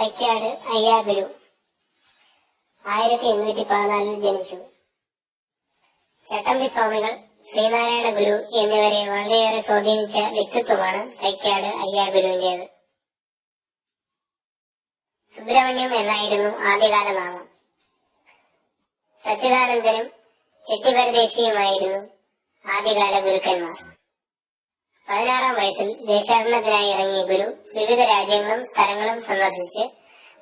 തൈക്കാട് അയ്യാഗുരു ആയിരത്തി എണ്ണൂറ്റി പതിനാലിൽ ജനിച്ചു. ചട്ടമ്പി സ്വാമികൾ ശ്രീനാരായണ ഗുരു എന്നിവരെ വളരെയേറെ സ്വാധീനിച്ച വ്യക്തിത്വമാണ് തൈക്കാട് അയ്യാഗുരുവിന്റേത് സുബ്രഹ്മണ്യം എന്നായിരുന്നു ആദ്യകാല നാമം. സച്ചിദാനന്ദനും ചെട്ടിപരദേശിയുമായിരുന്നു ആദ്യകാല ഗുരുക്കന്മാർ. പതിനാറാം വയസ്സിൽ ദേശാടനത്തിനായി ഇറങ്ങിയ ഗുരു വിവിധ രാജ്യങ്ങളും സ്ഥലങ്ങളും സന്ദർശിച്ച്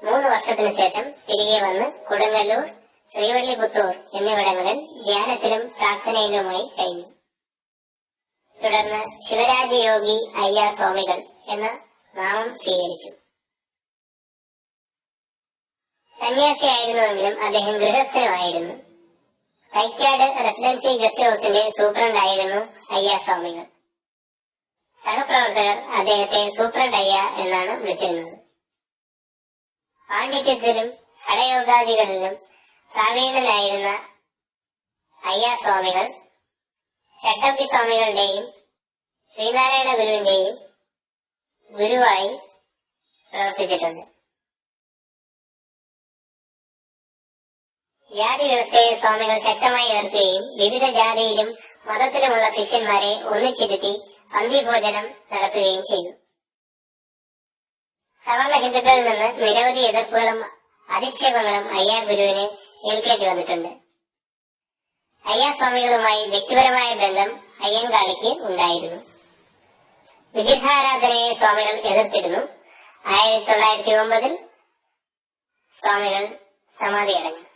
മൂന്ന് വർഷത്തിനു ശേഷം തിരികെ വന്ന് കൊടുങ്ങല്ലൂർ ശ്രീവള്ളിപുത്തൂർ എന്നിവിടങ്ങളിൽ ധ്യാനത്തിലും പ്രാർത്ഥനയിലുമായി കഴിഞ്ഞു. തുടർന്ന് ശിവരാജയോഗി അയ്യ സ്വാമികൾ എന്ന നാമം സ്വീകരിച്ചു. സന്യാസിയായിരുന്നുവെങ്കിലും അദ്ദേഹം ഗൃഹസ്ഥനുമായിരുന്നു. തൈക്കാട് റെസിഡൻസി ഗസ്റ്റ് ഹൗസിന്റെ സൂപ്രണ്ടായിരുന്നു അയ്യ സ്വാമികൾ. സഹപ്രവർത്തകർ അദ്ദേഹത്തെ സൂപ്രണ്ടയ്യ എന്നാണ് വിളിച്ചിരുന്നത്. പാണ്ഡിത്യത്തിലും ഹടയോഗാദികളിലും പ്രാവീണനായിരുന്ന അയ്യ സ്വാമികൾ ചട്ടമ്പി സ്വാമികളുടെയും ശ്രീനാരായണ ഗുരുവിന്റെയും ഗുരുവായി പ്രവർത്തിച്ചിട്ടുണ്ട്. ജാതി വ്യവസ്ഥയെ സ്വാമികൾ ശക്തമായി ഉയർത്തുകയും വിവിധ ജാതിയിലും മതത്തിലുമുള്ള ശിഷ്യന്മാരെ ഒന്നിച്ചിരുത്തി പന്തിഭോജനം നടത്തുകയും ചെയ്തു. സവർണ ഹിന്ദുക്കളിൽ നിന്ന് നിരവധി എതിർപ്പുകളും അധിക്ഷേപങ്ങളും അയ്യാർ ഗുരുവിന് ഏൽക്കേണ്ടി വന്നിട്ടുണ്ട്. അയ്യാ സ്വാമികളുമായി വ്യക്തിപരമായ ബന്ധം അയ്യങ്കാളിക്ക് ഉണ്ടായിരുന്നു. വിഗ്രഹാരാധനയെ സ്വാമികൾ എതിർത്തിരുന്നു. ആയിരത്തി തൊള്ളായിരത്തി ഒമ്പതിൽ സ്വാമികൾ സമാധിയടഞ്ഞു.